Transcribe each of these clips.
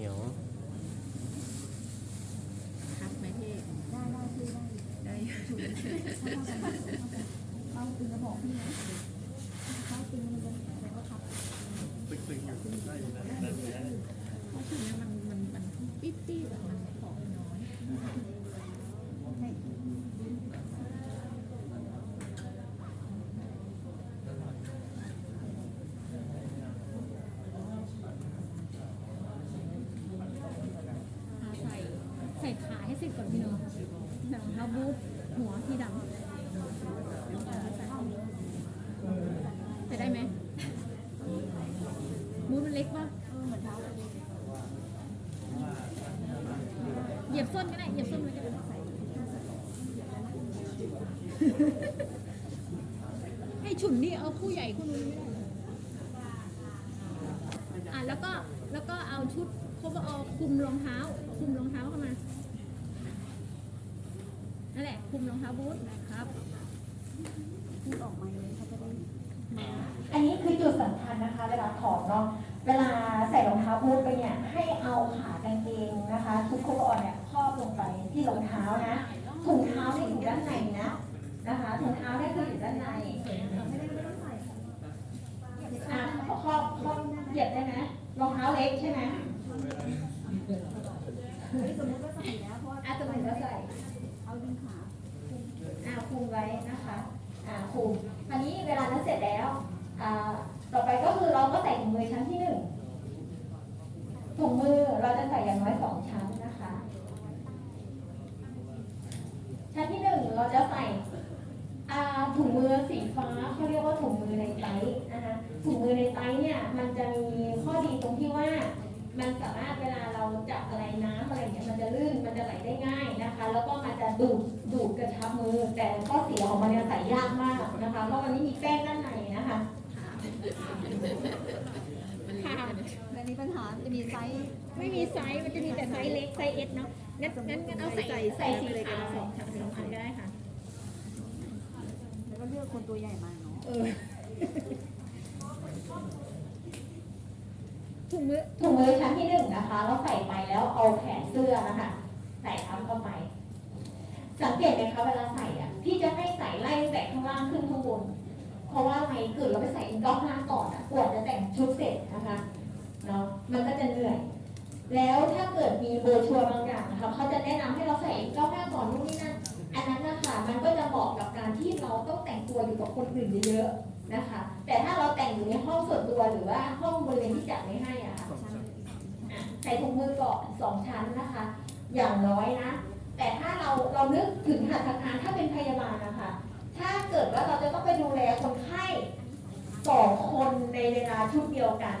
นียว ทับไหมพี่ ได้ได้พี่ได้ ได้ ถูกเข้าตึงกระบอกพี่นะเข้าตึงมันจะแล้วก็ทับ ตึงๆอยู่ได้อยู่นะได้อยู่นะ เพราะทีนี้มันมันมันปิ๊ดปิ๊ดอะมันของน้อย ให้ ใส่ใส่ขาให้เสร็จก่อนพี่เนาะหนังเท้าบูทหัวที่ดำใส่ได้ไหมบูทมันเล็กป่ะ เออเหมือนเท้าเลย เห ยียบส้นก็ได้เหยียบส้นไว้ก็ได้ให้ฉุนนี่เอาคู่ใหญ่คู่นู้นไม่ได้อะแล้วก็แล้วก็เอาชุดเขาก็เอาคลุมรองเท้าคลุมรองเท้าเข้ามานั่นแหละคลุมรองเท้าบูทนะครับ ถุงเท้าเนี่ยอยู่ด้านในนะนะคะถุงเท้าเนี่ยคืออยู่ด้านในไม่ได้ไม่ต้องใส่อะครอบครอบเหยียบได้ไหมรองเท้าเล็กใช่ไหมสมมติว่าใส่แล้วเพราะอาจจะมันก็ใส่เอาดึงขาอ่าคุมไว้นะคะอ่าคุมคราวนี้เวลานั้นเสร็จแล้วอ่าต่อไปก็คือเราก็ใส่ถุงมือชั้นที่หนึ่งถุงมือเราจะใส่อย่างน้อยสองชั้นนะคะ ชั้นที่หนึ่งเราจะใส่อ่าถุงมือสีฟ้าเขาเรียกว่าถุงมือในไซส์นะคะถุงมือในไซส์เนี่ยมันจะมีข้อดีตรงที่ว่า มันสามารถเวลาเราจับอะไรน้ำอะไรเนี่ยมันจะลื่นมันจะไหลได้ง่ายนะคะ แล้วก็มันจะดูดดูดกระชับมือ แต่ข้อเสียของมันเนี่ยใส่ยากมากนะคะเพราะมันไม่มีแป้งด้านในนะคะมันเล็กอะเนี่ยแต่มีปัญหาจะมีไซส์ไม่มีไซส์มันจะมีแต่ไซส์เล็กไซส์เอสเนาะ งั้นงั้นงั้นเอาใส่ใส่ใส่สีขาวสองชั้นสองอันก็ได้ค่ะ แล้วก็เลือกคนตัวใหญ่มาเนาะเออถุงมือถุงมือชั้นที่หนึ่งนะคะ เราใส่ไปแล้วเอาแขนเสื้อนะคะใส่ทับเข้าไป สังเกตไหมคะเวลาใส่อะพี่จะให้ใส่ไล่ตั้งแต่ข้างล่างขึ้นข้างบน เพราะว่าอะไรเกิดเราไปใส่ก้าวหน้าก่อนอะกว่าจะแต่งชุดเสร็จนะคะเนาะมันก็จะเหนื่อย แล้วถ้าเกิดมีโบชัวร์บางอย่างนะคะเขาจะแนะนำให้เราใส่ก้าหน้าก่อนนู่นนี่นั่นอันนั้นนะคะมันก็จะเหมาะกับการที่เราต้องแต่งตัวอยู่กับคนอื่นเยอะๆนะคะ แต่ถ้าเราแต่งอยู่ในห้องส่วนตัวหรือว่าห้องบริเวณที่จัดไว้ให้อะค่ะอะใส่ถุงมือก่อนสองชั้นนะคะ อย่างน้อยนะ แต่ถ้าเราเรานึกถึงหัตถการถ้าเป็นพยาบาลนะคะ ถ้าเกิดว่าเราจะต้องไปดูแลคนไข้สองคนในเวลาชุดเดียวกัน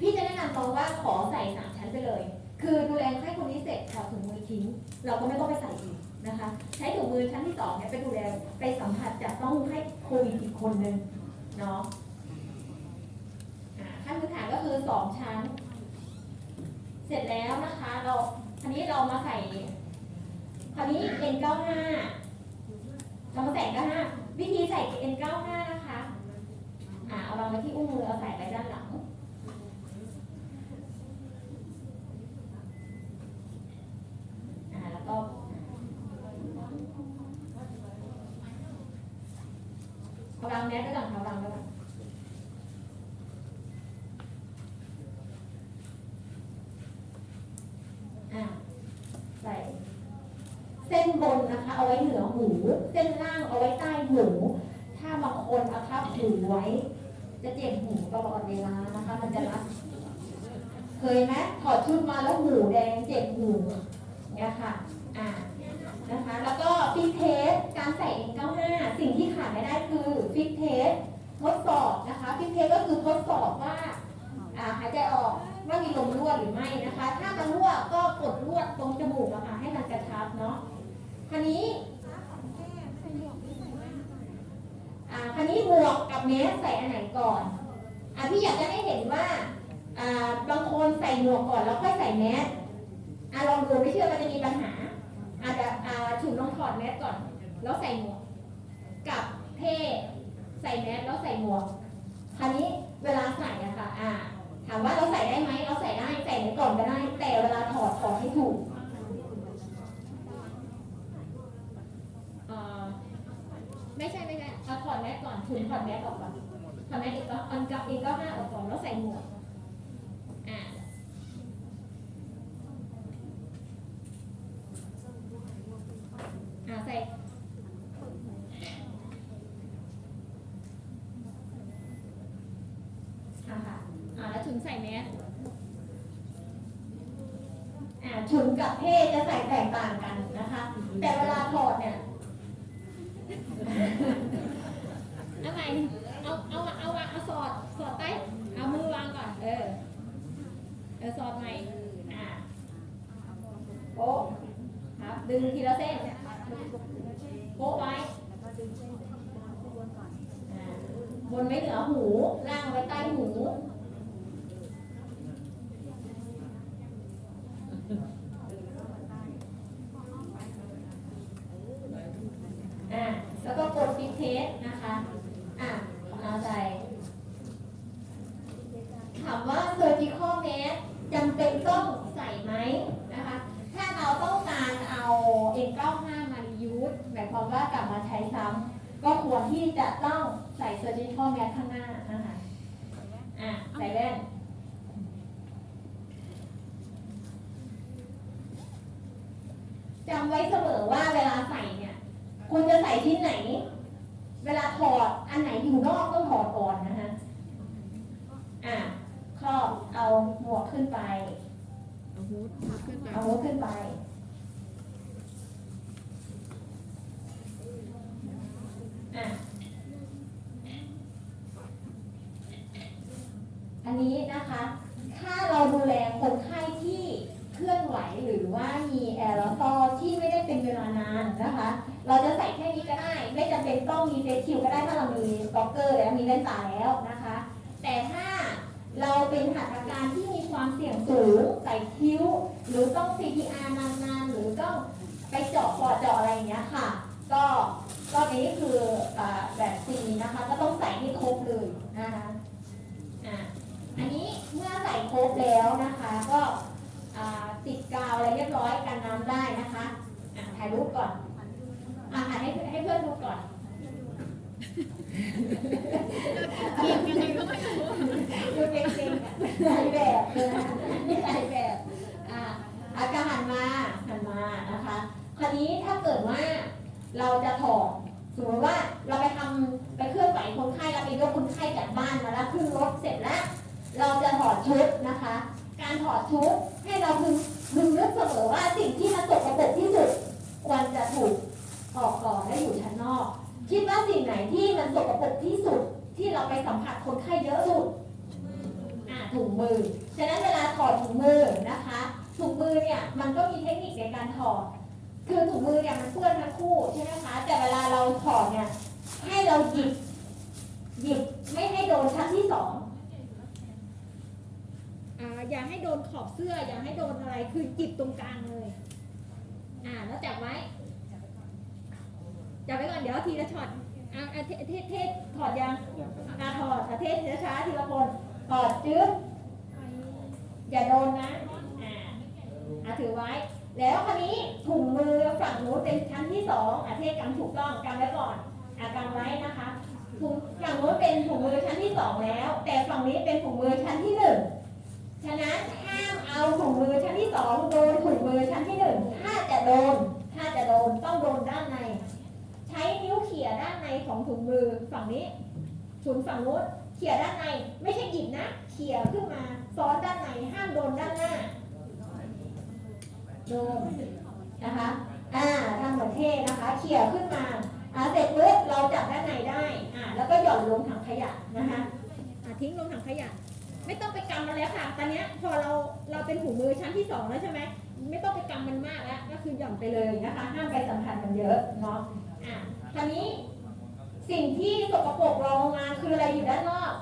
พี่จะแนะนำน้องว่าขอใส่สาม ไปเลย คือดูแลคนไข้คนนี้เสร็จถอดถุงมือทิ้ง เราก็ไม่ต้องไปใส่อีกนะคะ ใช้ถุงมือชั้นที่สองเนี่ยไปดูแลไปสัมผัสจะต้องให้โควิดอีกคนนึงเนาะขั้นพื้นฐานก็คือสองชั้น เสร็จแล้วนะคะเราคันนี้เรามาใส่คราวนี้ N95 เรามาใส่95 วิธีใส่ N95 นะคะ อ่าเอาวางไว้ที่อุ้งมือเอาใส่ไว้ด้านหลัง อ่าแล้วก็เอาวางแมสไว้ก่อนค่ะวางไว้ก่อน อะใส่เส้นบนนะคะ เอาไว้เหนือหูเส้นล่างเอาไว้ใต้หู ถ้าบางคนเอาทับหูไว้ จะเจ็บหูตลอดเวลานะคะ มันจะรัดเคยไหมถอดชุดมาแล้วหูแดงเจ็บหูเนี่ยค่ะอ่านะคะ แล้วก็ฟิตเทสการใส่ N95 สิ่งที่ขาดไม่ได้คือฟิตเทสทดสอบนะคะฟิตเทสก็คือทดสอบว่าอ่าหายใจออกว่ามีลมรั่วหรือไม่นะคะ ถ้ามันรั่วก็กดรั่วตรงจมูกอะค่ะให้มันกระชับเนาะ คันนี้อ่าคันนี้หมวกกับแมสใส่อันไหนก่อนอ่าพี่อยากจะให้เห็นว่าอ่าบางคนใส่หมวกก่อนแล้วค่อยใส่แมสอ่าลองดูไม่เชื่อมันจะมีปัญหา อาจจะอ่าฉุนลองถอดแมสก่อน แล้วใส่หมวก กับเท่ใส่แมสแล้วใส่หมวกคราวนี้เวลาใส่อะค่ะอ่าถามว่าเราใส่ได้ไหมเราใส่ได้ใส่ไหนก่อนก็ได้ แต่เวลาคุณถอดให้ถูก ไม่ใช่ไม่ใช่ถอดแมสก่อนถุงถอดแมสกก่อนถอดแมสอีกก็อันกับอีกก็ห้าออกก่อนแล้วใส่หมวกอ่าอ่าใส่อ่าค่ะอ่าแล้วถึงใส่แมสอ่าชุนกับเท่จะใส่แตกต่างกันนะคะ แต่เวลาถอดเนี่ย เอาใหม่เอา เอา เอาวางเอาสอด สอดใต้เอามือวางก่อน เออ เออ สอดให ม่อ่าโป๊ะครับดึงทีละเส้นโป๊ะไว้บนไว้เหนือหูล่างไว้ใต้หู อ่า แล้วก็กดฟิตเทสนะคะ อ่าเอาใจถามว่า surgical mask จำเป็นต้องใส่ไหมนะคะ ถ้าเราต้องการเอา N95 มา reuse หมายความว่ากลับมาใช้ซ้ำก็ควรที่จะต้องใส่ surgical mask ข้างหน้านะคะอ่าใส่แว่นจำไว้เสมอว่าเวลาใส่เนี่ยคุณจะใส่ชิ้นไหน เวลาถอดอันไหนอยู่นอกต้องถอดก่อนนะฮะอะครอบเอาหมวกขึ้นไป เอาฮูดพับขึ้นไปเอาหมวกขึ้นไป อันนี้นะคะ ถ้าเราดูแลคนไข้ที่เคลื่อนไหวหรือว่ามีแอโรซอลที่ไม่ได้เป็นเวลานานนะคะ เราจะใส่แค่นี้ก็ได้ ไม่จำเป็นต้องมีเฟสชิลก็ได้ถ้าเรามีบล็อกเกอร์แล้วมีแว่นตาแล้วนะคะ แต่ถ้าเราเป็นหัตถการที่มีความเสี่ยงสูงใส่คิ้ว หรือต้อง CPR นานๆ หรือต้องไปเจาะปอดเจาะอะไรอย่างเงี้ยค่ะ ก็ ก็นี้คืออ่าแบบซีนะคะ ก็ต้องใส่ให้ครบเลยนะคะอ่าอันนี้เมื่อใส่ครบแล้วนะคะ ก็อ่าติดกาวอะไรเรียบร้อยกันน้ำได้นะคะอะถ่ายรูปก่อนอะถ่ายให้ให้เพื่อนดูก่อนกินยังไงก็ไม่รู้ดูเก่งๆอะหลายแบบเลยนะนี่หลายแบบอะอาการหันมาหันมานะคะ คราวนี้ถ้าเกิดว่าเราจะถอด สมมติว่าเราไปทำไปเคลื่อนไหวคนไข้เราไปยกคนไข้จากบ้านมาแล้วขึ้นรถเสร็จแล้ว เราจะถอดชุดนะคะ การถอดชุดให้เราพึงพึงนึกเสมอว่าสิ่งที่มันสกปรกที่สุดควรจะถูกออกก่อนและอยู่ชั้นนอก คิดว่าสิ่งไหนที่มันสกปรกที่สุดที่เราไปสัมผัสคนไข้เยอะสุดอ่าถุงมือ ฉะนั้นเวลาถอดถุงมือนะคะถุงมือเนี่ยมันก็มีเทคนิคในการถอด คือถุงมือเนี่ยมันเปื้อนทั้งคู่ใช่ไหมคะ แต่เวลาเราถอดเนี่ย ให้เราหยิบ หยิบไม่ให้โดนชั้นที่สองอ่าอย่าให้โดนขอบเสื้อ อย่าให้โดนอะไร คือจิบตรงกลางเลย อ่าแล้วจับไว้ จับไว้ก่อน เดี๋ยวทีละช็อตอ่าเทเทเทถอดยังอ่าถอดอ่าเทสช้าทีละคนถอดจึ๊บอย่าโดนนะ อ่าอ่าถือไว้ แล้วคราวนี้ถุงมือฝั่งนู้นเป็นชั้นที่สองอาเทสกำถูกต้องกำไว้ก่อนอากำไว้นะคะถุงฝั่งนู้นเป็นถุงมือชั้นที่สองแล้ว แต่ฝั่งนี้เป็นถุงมือชั้นที่หนึ่งฉะนั้นห้ามเอาถุงมือชั้นที่สองโดนถุงมือชั้นที่หนึ่งถ้าจะโดนถ้าจะโดนต้องโดนด้านใน ใช้นิ้วเขี่ยด้านในของถุงมือฝั่งนี้ถุงฝั่งนู้นเขี่ยด้านในไม่ใช่หยิบนะ เขี่ยขึ้นมาซ้อนด้านในห้ามโดนด้านหน้า โดนนะคะอ่าทำเหมือนเท่นะคะเขี่ยขึ้นมาอ่าเสร็จปุ๊บเราจับด้านในได้อ่าแล้วก็หย่อนลงถังขยะนะคะอ่าทิ้งลงถังขยะ ไม่ต้องไปกำมันแล้วค่ะตอนนี้พอเราเราเป็นหูมือชั้นที่สองแล้วใช่ไหมไม่ต้องไปกำมันมากแล้วก็คือหย่อนไปเลยนะคะห้ามไปสัมผัสมันเยอะเนาะอะคราวนี้สิ่งที่สกปรกรองลงมาคืออะไรอยู่ด้านนอก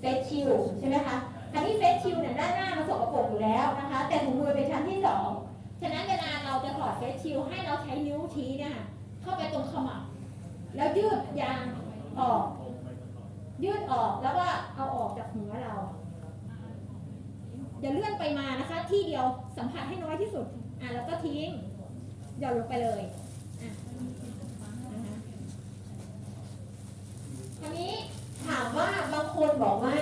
เฟสชิลใช่ไหมคะคราวนี้เฟสชิลเนี่ยด้านหน้ามันสกปรกอยู่แล้วนะคะ แต่ถุงมือเป็นชั้นที่สอง ชิลให้เราใช้นิ้วชี้เนี่ยค่ะเข้าไปตรงขมับแล้วยืดยางออก ยืดออกแล้วก็เอาออกจากหัวเราอย่าเลื่อนไปมานะคะ ที่เดียวสัมผัสให้น้อยที่สุดอะแล้วก็ทิ้งหย่อนลงไปเลยอะนะคะพนี้ถามว่าบางคนบอกว่า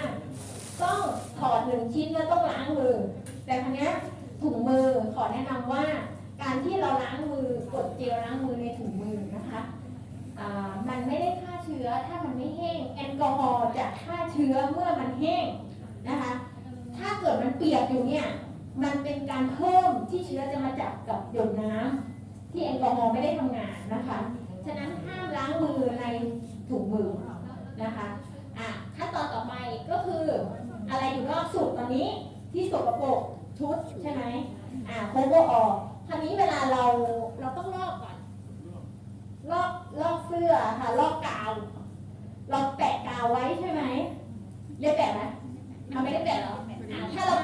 ต้องถอดหนึ่งชิ้นแล้วต้องล้างมือแต่ครั้นี้ถุงมือขอแนะนำว่า การที่เราล้างมือกดเจลล้างมือในถุงมือนะคะมันไม่ได้ฆ่าเชื้อถ้ามันไม่แห้งแอลกอฮอล์จะฆ่าเชื้อเมื่อมันแห้งนะคะ ถ้าเกิดมันเปียกอยู่เนี่ยมันเป็นการเพิ่มที่เชื้อจะมาจับกับหยดน้ำที่แอลกอฮอล์ไม่ได้ทำงานนะคะ ฉะนั้นห้ามล้างมือในถุงมือนะคะอะขั้นตอนต่อไปก็คืออะไรอยู่นอกสุดตอนนี้ที่สกปรกชุดใช่ไหมอะโคโบออก คราวนี้เวลาเราเราต้องลอกก่อน ลอกลอกเสื้อค่ะ ลอกกาว เราแปะกาวไว้ใช่ไหมเรียกแปะไหมทำไม่ได้แปะหรอถ้าเรา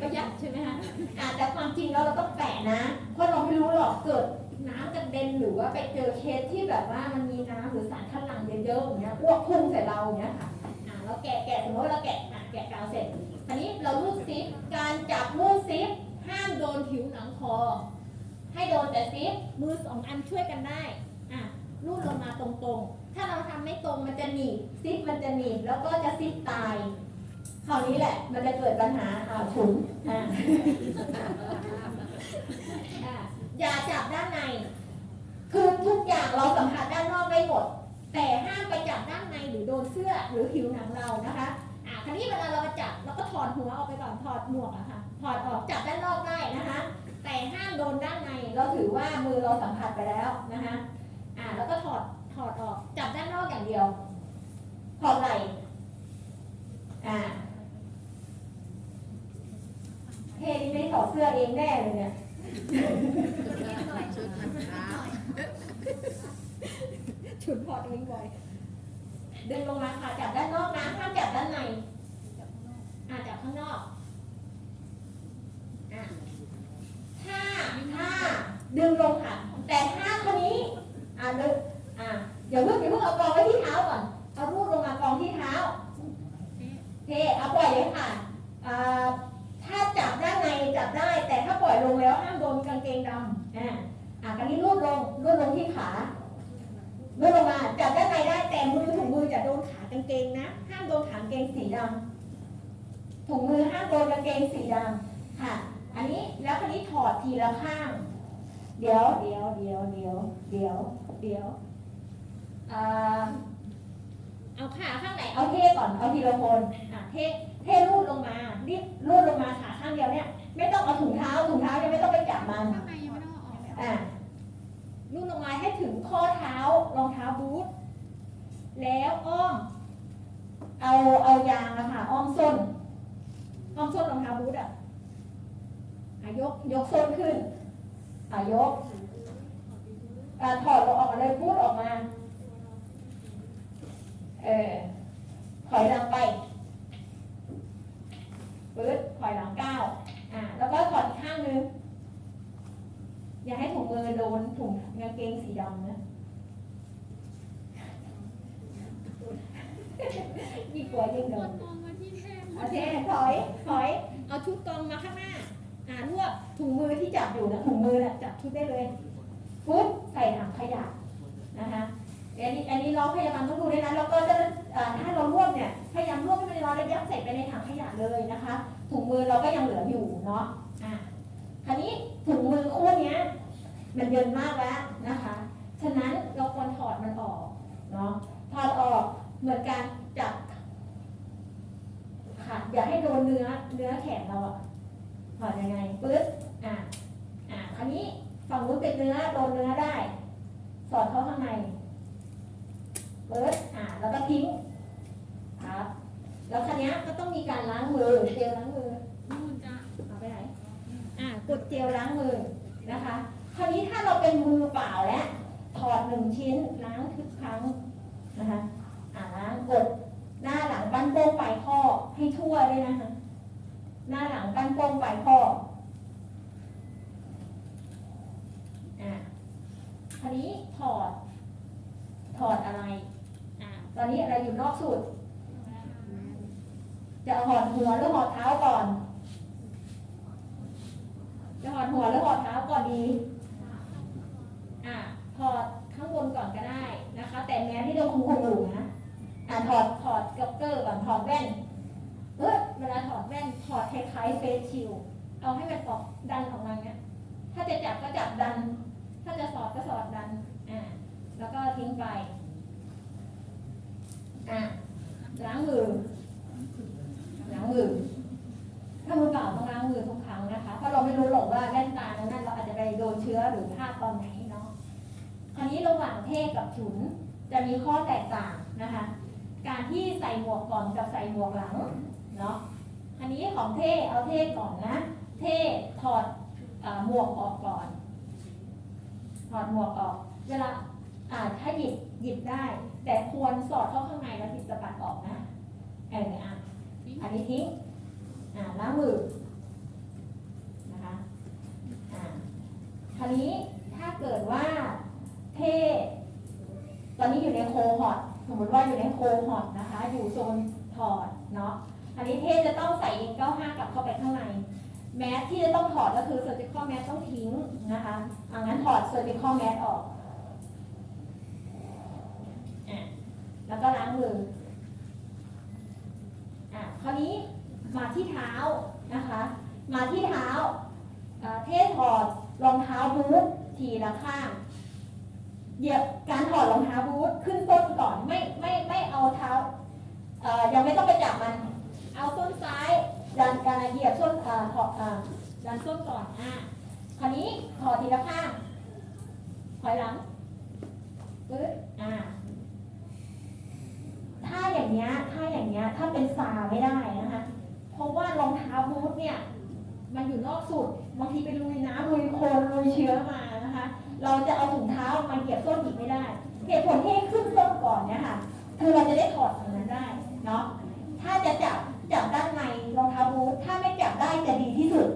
ประหยัดใช่ไหมคะอะแต่ความจริงแล้วเราต้องแปะนะ เพราะเราไม่รู้หรอกเกิดน้ำกระเด็นหรือว่าไปเจอเคสที่แบบว่ามันมีน้ำหรือสารคัดหลั่งเยอะๆอย่างเงี้ยอ้วกพุ่งใส่เราอย่างเงี้ยค่ะอะเราแกะแกะสมมติว่าเราแกะอะแกะกาวเสร็จอันนี้เราลูดซิปการจับลูดซิป ห้ามโดนผิวหนังคอ ให้โดนแต่ซิปมือสองอันช่วยกันได้อะลูดลงมาตรงๆ ถ้าเราทำไม่ตรงมันจะหนีบซิปมันจะหนีบแล้วก็จะซิปตาย คราวนี้แหละ มันจะเกิดปัญหาอ่าฉุนอ่าอย่าจับด้านใน คือทุกอย่างเราสัมผัสด้านนอกได้หมด แต่ห้ามไปจับด้านในหรือโดนเสื้อหรือผิวหนังเรานะคะอ่าคราวนี้เวลาเรามาจับเราก็ถอดหัวออกไปก่อนถอดหมวกอะค่ะ ถอดออกจับด้านนอกได้นะคะ แต่ห้ามโดนด้านในเราถือว่ามือเราสัมผัสไปแล้วนะคะอ่าแล้วก็ถอดถอดออกจับด้านนอกอย่างเดียว ถอดไหล่อ่าเท่นี่ไม่ถอดเสื้อเองแน่เลยเนี่ยชุดมันขาวฉุดถอดเองบ่อยดึงลงมาค่ะจับด้านนอกนะห้ามจับด้านในอ่าจับข้างนอก อ่าถ้าถ้าดึงลงค่ะ แต่ถ้าคนนี้ อ่าดึง อ่าอย่าเพิ่งอย่าเพิ่งเอากองไว้ที่เท้าก่อน เอารูดลงมากองที่เท้าเทเอาปล่อยเลยค่ะถ้าจับด้านในจับได้ แต่ถ้าปล่อยลงแล้วห้ามโดนกางเกงดำอ่าอะคราวนี้รูดลงรูดลงที่ขารูดลงมาจับด้านในได้แต่มือถุงมือจะโดนขากางเกงนะ ห้ามโดนขากางเกงสีดำถุงมือห้ามโดนกางเกงสีดำค่ะ อันนี้แล้วคราวนี้ถอดทีละข้าง เดี๋ยวเดี๋ยวเดี๋ยวเดี๋ยวเดี๋ยวเดี๋ยว อ่าเอาขาข้างไหนเอาเทก่อนเอาทีละคนอะเทเทรูดลงมารีบรูดลงมาขาข้างเดียวเนี่ยไม่ต้องเอาถุงเท้าถุงเท้าเนี่ยไม่ต้องไปจับมันข้างในยังไม่ต้องเอาออกอะรูดลงมาให้ถึงข้อเท้ารองเท้าบูทแล้วอ้อมเอาเอายางอะค่ะอ้อมส้นอ้อมส้นรองเท้าบูทอะอะยกยกส้นขึ้นอะยกอะถอดออกมาเลยพูดออกมา เออถอยหลังไปปื๊ดถอยหลังก้าวอ่า แล้วก็ถอดอีกข้างนึง อย่าให้ถุงมือโดนถุงกางเกงสีดำนะยิ่งกลัวยิ่งโดกนดมองมาที่แท่งโอเคถอย ถอย เอาชุดกองมาข้างหน้า อ่ารวบถุงมือที่จับอยู่นะถุงมือน่ะจับชุดได้เลยปุ๊บใส่ถังขยะนะคะเดี๋ยว อันนี้อันนี้น้องพยาบาลต้องดูด้วยนะแล้วก็จะถ้าเรารวบเนี่ยพยายามรวบให้มันน้อยแล้ยัดใส่ไปในถังขยะเลยนะคะ ถุงมือเราก็ยังเหลืออยู่เนาะอะคราวนี้ถุงมือคู่นี้มันเยินมากแล้วนะคะฉะนั้นเราควรถอดมันออกเนาะถอดออกเหมือนการจับค่ะอย่าให้โดนเนื้อเนื้อแขนเราอะถอดยังไงปึ๊บอะอะอันนี้ฝั่งนู้นเป็นเนื้อโดนเนื้อได้ สอดเข้าข้างใน ปึ๊บอะแล้วก็ทิ้งครับ แล้วคันนี้ก็ต้องมีการล้างมือเจลล้างมือนู่นจ้ะเอาไปไหนอะกดเจลล้างมือนะคะ คราวนี้ถ้าเราเป็นมือเปล่าแล้วถอดหนึ่งชิ้นล้างทุกครั้งนะคะอ่าล้างกดหน้าหลังปั้นโป้งปลายข้อให้ทั่วด้วยนะคะหน้าหลังปั้นโป้งปลายข้ออ่าคราวนี้ถอดถอดอะไร ตอนนี้อะไรอยู่นอกสุดจะถอดหัวหรือถอดเท้าก่อน จะถอดหัวหรือถอดเท้าก่อนดีอะถอดข้างบนก่อนก็ได้นะคะ แต่แม้ที่เราคุมคุมอยู่นะอ่าถอดถอดจ็อกเกอร์ก่อนถอดแว่นเออเวลาถอดแว่นถอดคล้ายๆเฟสชิลเอาให้มันออกดันออกมาเนี้ย ถ้าจะจับก็จับดัน ถ้าจะสอดก็สอดดันอ่าแล้วก็ทิ้งไป อ่าล้างมือล้างมือถ้ามือเปล่าต้องล้างมือทุกครั้งนะคะเพราะเราไม่รู้หรอกว่าแว่นตาตรงนั้นเราอาจจะไปโดนเชื้อหรือพลาดตอนไหนเนาะคราวนี้ระหว่างเทศกับฉุนจะมีข้อแตกต่างนะคะ การที่ใส่หมวกก่อนกับใส่หมวกหลังเนาะอันนี้ของเท่เอาเท่ก่อนนะ เท่ถอดอหมวกออกก่อนถอดหมวกออก เวลาอ่าถ้าหยิบหยิบได้ แต่ควรสอดเข้าข้างในแล้วติดสะบัดออกนะเอออะอันนี้ทิ้งอ่าล้างมือนะคะอ่าคราวนี้ถ้าเกิดว่าเทตอนนี้อยู่ในโคฮอตสมมติว่าอยู่ในโคฮอตนะคะ อยู่โซนถอดเนาะอันนี้เทจะต้องใส่เอง95กลับเข้าไปข้างในแมสที่จะต้องถอดก็คือ surgical mask ต้องทิ้งนะคะอังั้นถอด surgical mask ออก แล้วก็ล้างมืออะคราวนี้มาที่เท้านะคะ มาที่เท้าเอ่อเทถอดรองเท้าบูททีละข้างเหยียบการถอดรองเท้าบูทขึ้นต้นก่อนไม่ไม่ไม่เอาเท้ายังไม่ต้องไปจับมัน เอาส้นซ้ายดันการเหยียบส้นเอ่อถอดดันส้นก่อนอะคราวนี้ถอดทีละข้างถอยหลังปึ๊บอ่า ถ้าอย่างเงี้ยถ้าอย่างเงี้ยถ้าเป็นซาไม่ได้นะคะ เพราะว่ารองเท้าบูทเนี่ย มันอยู่นอกสุดบางทีไปลุยน้ำลุยโคลนลุยเชื้อมานะคะ เราจะเอาถุงเท้ามาเหยียบส้นอีกไม่ได้เหตุผลที่ขึ้นส้นก่อนเนี่ยค่ะ คือเราจะได้ถอดตรงนั้นได้เนาะถ้าจะจับจับด้านในรองเท้าบูทถ้าไม่จับได้จะดีที่สุด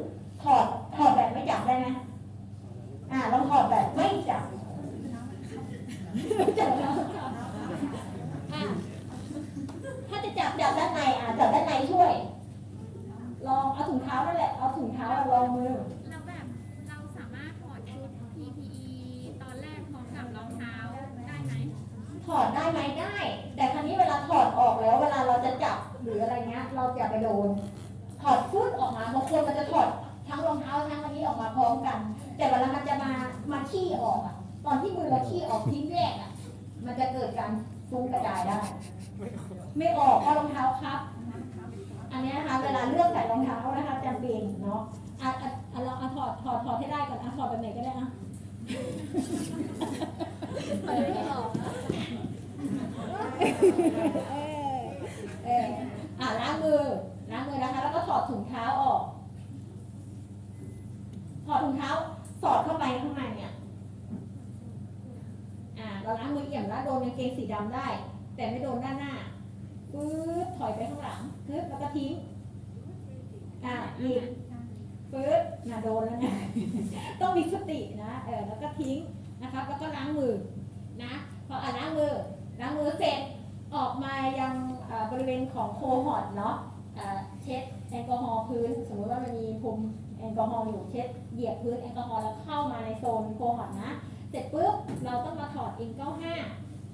ถอดถอดแบบไม่จับได้ไหมอ่าลองถอดแบบไม่จับจับแล้วอะถ้าจะจับจับด้านในอะจับด้านในช่วย ลองเอาถุงเท้านั่นแหละ เอาถุงเท้าอะลองมือ แล้วแบบเราสามารถถอดชุด PPE ตอนแรกพร้อมกับรองเท้าได้ไหม ถอดได้ไหมได้ แต่ครั้นี้เวลาถอดออกแล้ว เวลาเราจะจับหรืออะไรเงี้ย เราจะไปโดน ถอดฟุตออกมาบางคนมันจะถอดทั้งรองเท้าทั้งอันนี้ออกมาพร้อมกัน แต่เวลามันจะมามาขี้ออกอะตอนที่มือเราขี้ออกทิ้งแยกอะ มันจะเกิดการฟุ้งกระจายได้ ไม่ออกเพราะรองเท้าครับ อันนี้นะคะเวลาเลือกใส่รองเท้านะคะจำเป็นเนาะอะอะเราถอดถอดถอดให้ได้ก่อนอะถอดแบบไหนก็ได้อะไม่ออก เออเอออะล้างมือล้างมือนะคะ แล้วก็ถอดถุงเท้าออก ถอดถุงเท้าสอดเข้าไปข้างในเนี่ยอ่าเราล้างมือเอี่ยมแล้วโดนกางเกงสีดำได้ แต่ไม่โดนด้านหน้าปึ๊บถอยไปข้างหลังปึ๊บแล้วก็ทิ้งอ่าหยิบปึ๊บน่ะโดนแล้วนะต้องมีสตินะเออแล้วก็ทิ้งนะครับ แล้วก็ล้างมือนะพออ่าล้างมือล้างมือเสร็จ ออกมายังบริเวณของโคฮอตเนาะเช็ดแอลกอฮอล์พื้น สมมติว่ามันมีพรมแอลกอฮอล์อยู่เช็ดเหยียบพื้นแอลกอฮอล์แล้วเข้ามาในโซนโคฮอตนะ เสร็จปุ๊บเราต้องมาถอด N95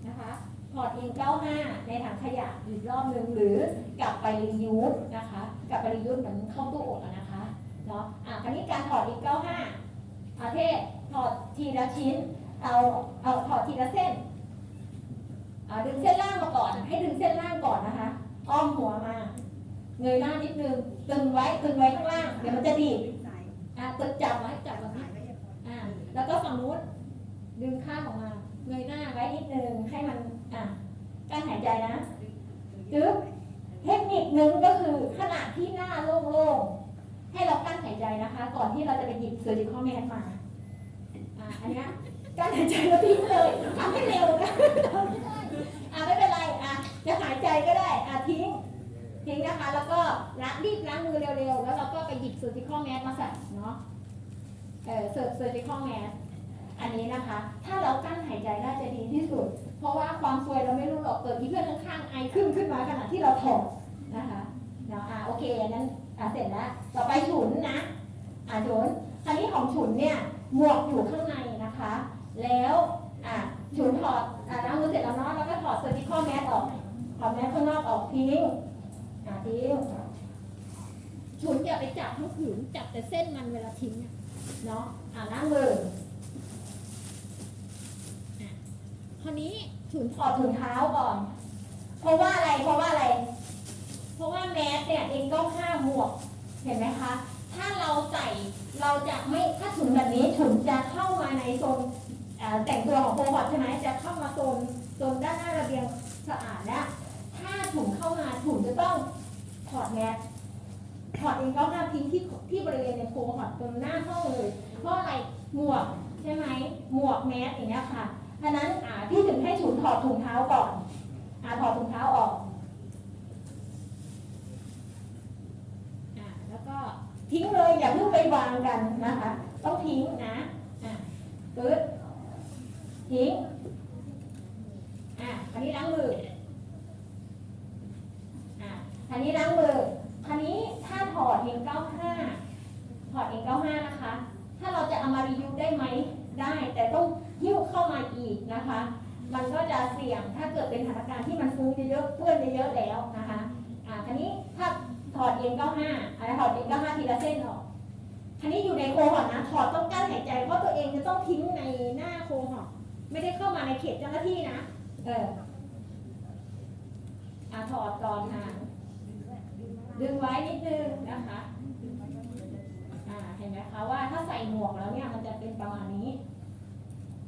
นะคะถอด N95 ในถังขยะอีกรอบหนึ่งหรือกลับไปรียูสนะคะกลับไปรียูสเหมือนเข้าตู้อบนะคะเนาะอะคราวนี้การถอด N95 อาเทศถอดทีละชิ้นเอาเอาถอดทีละเส้น ดึงเส้นล่างมาก่อน ให้ดึงเส้นล่างก่อนนะคะ อ้อมหัวมา เงยหน้านิดนึง ตึงไว้ ตึงไว้ข้างล่าง เดี๋ยวมันจะดีดอ่าตึงจับไว้ จับแบบนี้อ่า แล้วก็ฝั่งนู้นดึงข้างออกมา เงยหน้าไว้นิดนึง ให้มัน อ่าการหายใจนะจึ๊บเทคนิคนึงก็คือขณะที่หน้าโล่งๆ ให้เรากั้นหายใจนะคะ ก่อนที่เราจะไปหยิบเซอร์จิคอลแมสมา อ่าอันนี้กั้นหายใจแล้วทิ้งเลยทำให้เร็วนะ อะไม่เป็นไรอะจะหายใจก็ได้อะทิ้งทิ้งนะคะ แล้วก็ล้างรีบล้างมือเร็วๆ แล้วเราก็ไปหยิบ surgical mask มาใส่เนาะเออ surgical mask อันนี้นะคะ ถ้าเรากั้นหายใจได้จะดีที่สุด เพราะว่าความซวยเราไม่รู้หรอกเกิดมีเพื่อนข้างๆไอขึ้นขึ้นมาขณะที่เราถอดนะคะเนาะอะโอเคอันนั้นอะเสร็จแล้วต่อไปฉุนนะอะฉุนคราวนี้ของฉุนเนี่ยหมวกอยู่ข้างในนะคะ แล้ว ฉุนถอดอะล้างมือเสร็จแล้วเนาะแล้วก็ถอด surgical mask ออกถอดแมสข้างนอกออกทิ้งอ่าทิ้งฉุนอย่าไปจับทั้งผืนจับแต่เส้นมันเวลาทิ้งเนาะอ่าล้างมือคราวนี้ฉุนถอดถุงเท้าก่อน เพราะว่าอะไร เพราะว่าอะไร เพราะว่าแมสเนี่ยเองต้องห้าหมวก เห็นไหมคะ ถ้าเราใส่เราจะไม่ถ้าถุงแบบนี้ถุงจะเข้ามาในโซน แต่งตัวของโคฮอตใช่ไหมจะเข้ามาโซนโซนด้านหน้าระเบียงสะอาดแล้ว ถ้าถุงเข้ามาถุงจะต้องถอดแมสถอดเองก็ห้ามทิ้งที่ที่บริเวณในโคฮอตตรงหน้าห้องเลย เพราะอะไรหมวกใช่ไหมหมวกแมสอย่างเงี้ยค่ะฉะนั้นอ่าพี่ถึงให้ถุงถอดถุงเท้าก่อนอ่าถอดถุงเท้าออกอ่าแล้วก็ทิ้งเลยอย่าเพิ่งไปวางกันนะคะ ต้องทิ้งนะอะปึ๊ด ทิ้งอะอันนี้ล้างมืออะอันนี้ล้างมืออันนี้ถ้าถอดเอง95ถอดเอง95นะคะ ถ้าเราจะเอามารียูได้ไหมได้ แต่ต้องหิ้วเข้ามาอีกนะคะ มันก็จะเสี่ยงถ้าเกิดเป็นสถานการณ์ที่มันฟุ้งเยอะๆเปื้อนเยอะๆแล้วนะคะอะอันนี้ถ้าถอดเอ็น95อะไรถอดเอ็น95ทีละเส้นออกอันนี้อยู่ในโคหอดนะถอดต้องกั้นหายใจเพราะตัวเองจะต้องทิ้งใน ไม่ได้เข้ามาในเขตเจ้าหน้าที่นะ เอออะถอดก่อนค่ะดึงไว้นิดนึงนะคะ อ่า เห็นไหมคะว่าถ้าใส่หมวกแล้วเนี่ยมันจะเป็นประมาณนี้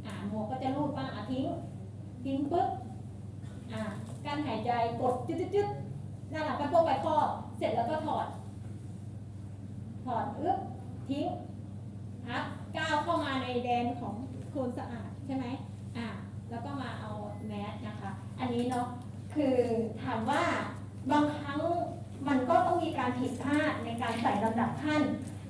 อ่า หมวกก็จะรูดบ้างอะทิ้ง ทิ้งปุ๊บ อ่ากั้นหายใจกดจึ๊ดๆๆหน้าหลังไปโป้งไปข้อเสร็จแล้วก็ถอด ถอดอึ๊บทิ้งอัพก้าวเข้ามาในแดนของโคนสะอาดใช่ไหม อาแมสนะคะ อันนี้เนาะคือถามว่าบางครั้งมันก็ต้องมีการผิดพลาดในการใส่ลำดับขั้น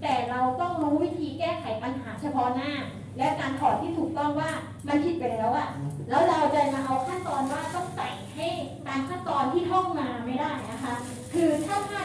แต่เราต้องรู้วิธีแก้ไขปัญหาเฉพาะหน้า และการถอดที่ถูกต้องว่ามันผิดไปแล้วอะแล้วเราจะมาเอาขั้นตอนว่าต้องใส่ให้ตามขั้นตอนที่ท่องมาไม่ได้นะคะ คือถ้าพลาด